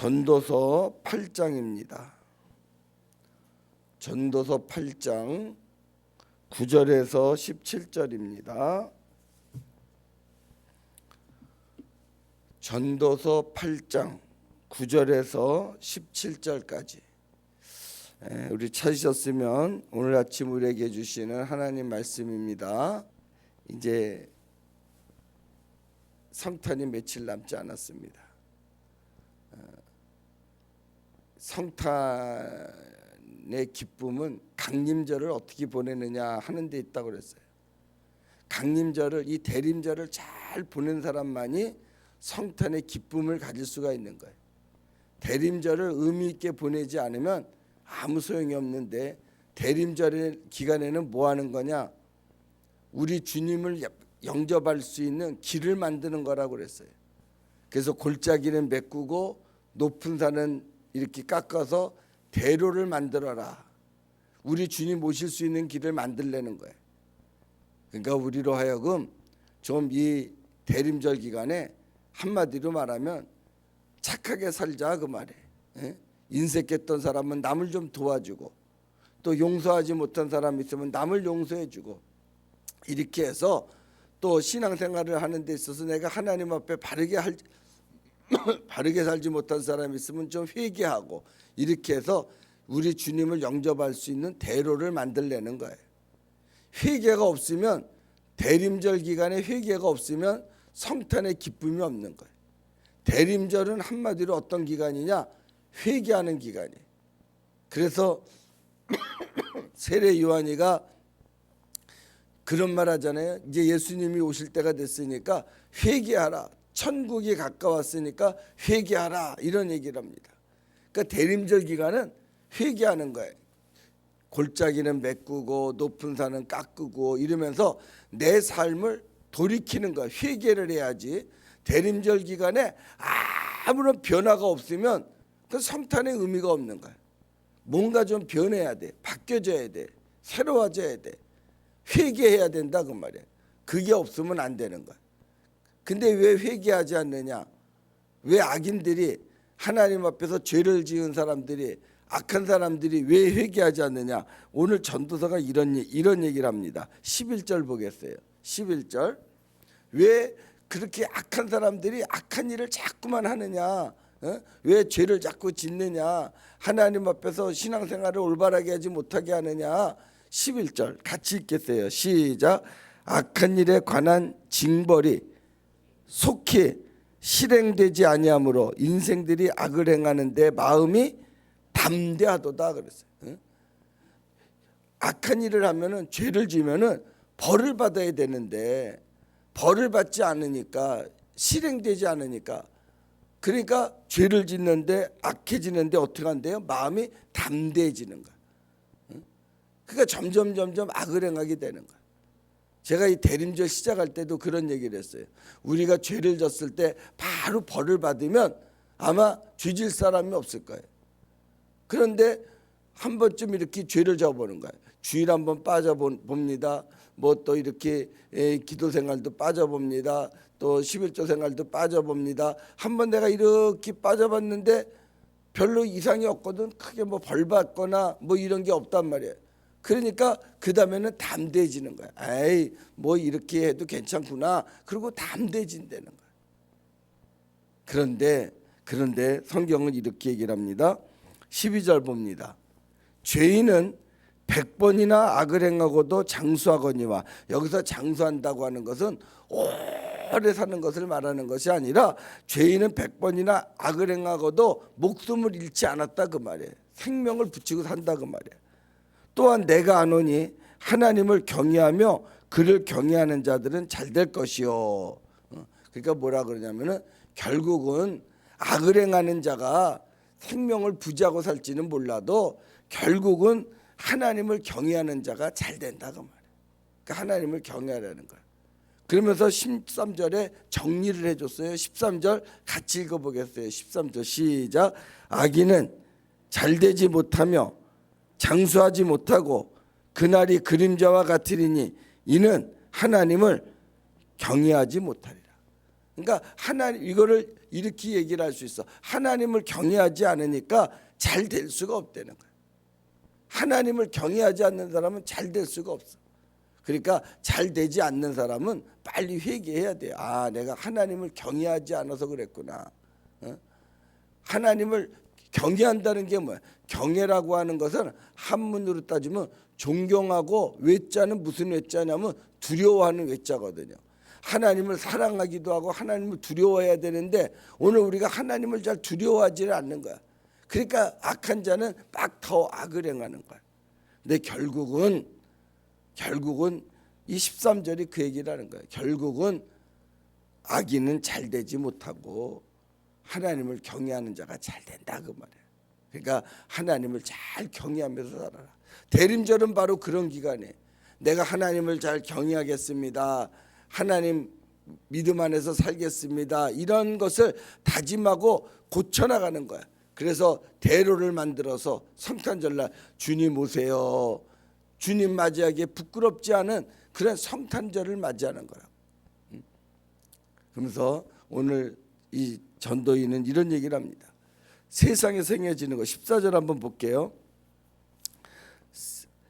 전도서 8장입니다. 전도서 8장 9절에서 17절입니다. 전도서 8장 9절에서 17절까지 에, 우리 찾으셨으면 오늘 아침 우리에게 주시는 하나님 말씀입니다. 이제 성탄이 며칠 남지 않았습니다. 어, 성탄의 기쁨은 강림절을 어떻게 보내느냐 하는 데 있다고 그랬어요. 강림절을 이 대림절을 잘 보낸 사람만이 성탄의 기쁨을 가질 수가 있는 거예요. 대림절을 의미 있게 보내지 않으면 아무 소용이 없는데 대림절의 기간에는 뭐 하는 거냐? 우리 주님을 영접할 수 있는 길을 만드는 거라고 그랬어요. 그래서 골짜기는 메꾸고 높은 산은 이렇게 깎아서 대로를 만들어라. 우리 주님 모실 수 있는 길을 만들려는 거예요. 그러니까 우리로 하여금 좀 이 대림절 기간에 한마디로 말하면 착하게 살자 그 말에 예? 인색했던 사람은 남을 좀 도와주고 또 용서하지 못한 사람 있으면 남을 용서해주고 이렇게 해서 또 신앙생활을 하는 데 있어서 내가 하나님 앞에 바르게 할 바르게 살지 못한 사람이 있으면 좀 회개하고 이렇게 해서 우리 주님을 영접할 수 있는 대로를 만들려는 거예요. 회개가 없으면 대림절 기간에 회개가 없으면 성탄의 기쁨이 없는 거예요. 대림절은 한마디로 어떤 기간이냐? 회개하는 기간이에요. 그래서 세례 요한이가 그런 말 하잖아요. 이제 예수님이 오실 때가 됐으니까 회개하라. 천국이 가까웠으니까 회개하라. 이런 얘기를 합니다. 그러니까 대림절 기간은 회개하는 거예요. 골짜기는 메꾸고 높은 산은 깎고 이러면서 내 삶을 돌이키는 거야. 회개를 해야지. 대림절 기간에 아무런 변화가 없으면 그 성탄의 의미가 없는 거야. 뭔가 좀 변해야 돼. 바뀌어져야 돼. 새로워져야 돼. 회개해야 된다 그 말이야. 그게 없으면 안 되는 거야. 근데 왜 회개하지 않느냐? 왜 악인들이 하나님 앞에서 죄를 지은 사람들이 악한 사람들이 왜 회개하지 않느냐? 오늘 전도서가 이런 얘- 이런 얘기를 합니다. 11절 보겠어요. 11절. 왜 그렇게 악한 사람들이 악한 일을 자꾸만 하느냐? 어? 왜 죄를 자꾸 짓느냐? 하나님 앞에서 신앙생활을 올바르게 하지 못하게 하느냐? 11절 같이 읽겠어요. 시작. 악한 일에 관한 징벌이 속히 실행되지 아니하므로 인생들이 악을 행하는데 마음이 담대하도다 그랬어요. 응? 악한 일을 하면은 죄를 지면은 벌을 받아야 되는데 벌을 받지 않으니까 실행되지 않으니까 그러니까 죄를 짓는데 악해지는데 어떻게 한대요? 마음이 담대해지는 거야. 응? 그러니까 점점 점점 악을 행하게 되는 거야. 제가 이 대림절 시작할 때도 그런 얘기를 했어요. 우리가 죄를 졌을 때 바로 벌을 받으면 아마 죄질 사람이 없을 거예요. 그런데 한 번쯤 이렇게 죄를 져보는 거예요. 주일 한 번 빠져봅니다. 뭐 또 이렇게 에, 기도 생활도 빠져봅니다. 또 11조 생활도 빠져봅니다. 한 번 내가 이렇게 빠져봤는데 별로 이상이 없거든. 크게 뭐 벌 받거나 뭐 이런 게 없단 말이에요. 그러니까 그 다음에는 담대해지는 거야. 에이 뭐 이렇게 해도 괜찮구나. 그리고 담대해진다는 거야. 그런데 그런데 성경은 이렇게 얘기를 합니다. 12절 봅니다. 죄인은 백번이나 악을 행하고도 장수하거니와 여기서 장수한다고 하는 것은 오래 사는 것을 말하는 것이 아니라 죄인은 백번이나 악을 행하고도 목숨을 잃지 않았다 그 말이에요. 생명을 붙이고 산다 그 말이에요. 또한 내가 아노니 하나님을 경외하며 그를 경외하는 자들은 잘 될 것이요. 어, 그러니까 뭐라 그러냐면은 결국은 악을 행하는 자가 생명을 부지하고 살지는 몰라도 결국은 하나님을 경외하는 자가 잘 된다 그 말이에요. 그러니까 하나님을 경외하라는 거야. 그러면서 13절에 정리를 해줬어요. 13절 같이 읽어보겠어요. 13절 시작. 악인은 잘 되지 못하며 장수하지 못하고 그날이 그림자와 같으리니 이는 하나님을 경외하지 못하리라. 그러니까 하나님 이거를 이렇게 얘기를 할 수 있어. 하나님을 경외하지 않으니까 잘 될 수가 없다는 거야. 하나님을 경외하지 않는 사람은 잘 될 수가 없어. 그러니까 잘 되지 않는 사람은 빨리 회개해야 돼. 아, 내가 하나님을 경외하지 않아서 그랬구나. 어? 하나님을 경외한다는 게 뭐야? 경외라고 하는 것은 한문으로 따지면 존경하고 외자는 무슨 외자냐면 두려워하는 외자거든요. 하나님을 사랑하기도 하고 하나님을 두려워해야 되는데 오늘 우리가 하나님을 잘 두려워하지는 않는 거야. 그러니까 악한 자는 막 더 악을 행하는 거야. 근데 결국은 결국은 이 13절이 그 얘기를 하는 거예요. 결국은 악인은 잘 되지 못하고 하나님을 경외하는 자가 잘 된다 그 말이에요. 그러니까 하나님을 잘 경외하면서 살아라. 대림절은 바로 그런 기간에 내가 하나님을 잘 경외하겠습니다. 하나님 믿음 안에서 살겠습니다. 이런 것을 다짐하고 고쳐나가는 거야. 그래서 대로를 만들어서 성탄절날 주님 오세요. 주님 맞이하기에 부끄럽지 않은 그런 성탄절을 맞이하는 거라. 음. 그러면서 오늘 이 전도인은 이런 얘기를 합니다. 세상에서 행해지는 거 14절 한번 볼게요.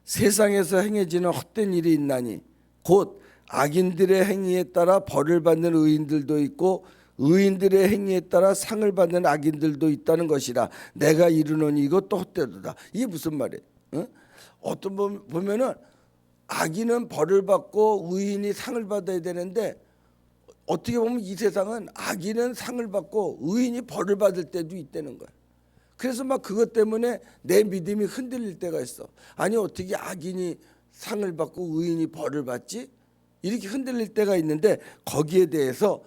세상에서 행해지는 헛된 일이 있나니 곧 악인들의 행위에 따라 벌을 받는 의인들도 있고 의인들의 행위에 따라 상을 받는 악인들도 있다는 것이라 내가 이르노니 이것도 헛되도다. 이게 무슨 말이에요? 어? 어떤 분 보면은 악인은 벌을 받고 의인이 상을 받아야 되는데 어떻게 보면 이 세상은 악인은 상을 받고 의인이 벌을 받을 때도 있다는 거야. 그래서 막 그것 때문에 내 믿음이 흔들릴 때가 있어. 아니 어떻게 악인이 상을 받고 의인이 벌을 받지? 이렇게 흔들릴 때가 있는데 거기에 대해서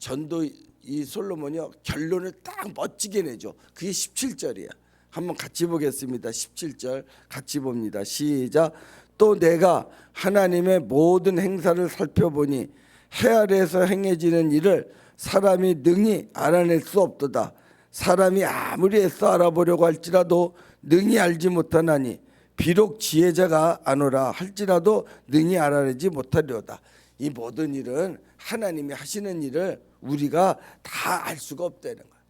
전도 이 솔로몬이요 결론을 딱 멋지게 내죠. 그게 17절이야. 한번 같이 보겠습니다. 17절 같이 봅니다. 시작. 또 내가 하나님의 모든 행사를 살펴보니 해 아래에서 행해지는 일을 사람이 능히 알아낼 수 없도다. 사람이 아무리 애써 알아보려고 할지라도 능히 알지 못하나니 비록 지혜자가 아노라 할지라도 능히 알아내지 못하려다. 이 모든 일은 하나님이 하시는 일을 우리가 다 알 수가 없다는 거야.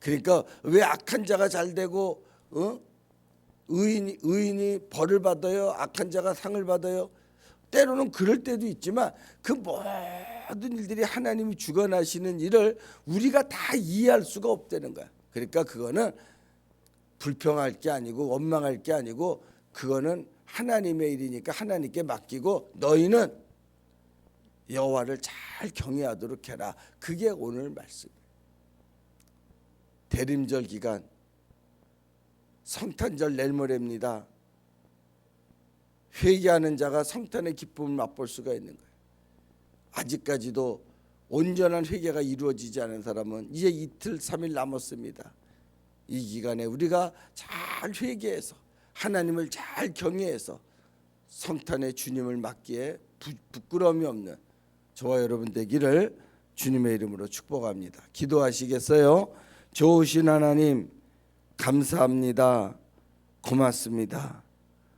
그러니까 왜 악한 자가 잘 되고 어? 의인이 의인이 벌을 받아요. 악한 자가 상을 받아요. 때로는 그럴 때도 있지만 그 모든 일들이 하나님이 주관하시는 일을 우리가 다 이해할 수가 없다는 거야. 그러니까 그거는 불평할 게 아니고 원망할 게 아니고 그거는 하나님의 일이니까 하나님께 맡기고 너희는 여호와를 잘 경외하도록 해라. 그게 오늘 말씀. 대림절 기간 성탄절 내일 모레입니다. 회개하는 자가 성탄의 기쁨을 맛볼 수가 있는 거예요. 아직까지도 온전한 회개가 이루어지지 않은 사람은 이제 이틀 삼일 남았습니다. 이 기간에 우리가 잘 회개해서 하나님을 잘 경외해서 성탄의 주님을 맞기에 부, 부끄러움이 없는 저와 여러분 되기를 주님의 이름으로 축복합니다. 기도하시겠어요? 좋으신 하나님 감사합니다. 고맙습니다.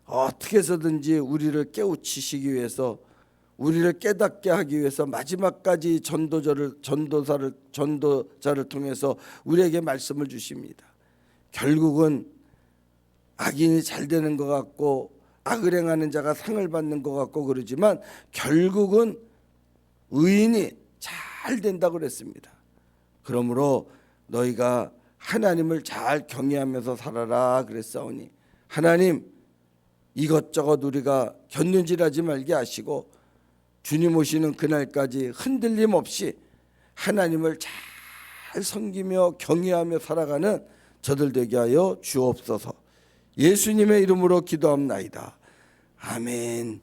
어떻게 해서든지 우리를 깨우치시기 위해서 우리를 깨닫게 하기 위해서 마지막까지 전도자를 전도사를 전도자를 통해서 우리에게 말씀을 주십니다. 결국은 악인이 잘 되는 것 같고 악을 행하는 자가 상을 받는 것 같고 그러지만 결국은 의인이 잘 된다고 그랬습니다. 그러므로 너희가 하나님을 잘 경외하면서 살아라 그랬사오니 하나님 이것저것 우리가 견눈질하지 말게 하시고 주님 오시는 그날까지 흔들림 없이 하나님을 잘 섬기며 경외하며 살아가는 저들 되게 하여 주옵소서. 예수님의 이름으로 기도합나이다. 아멘.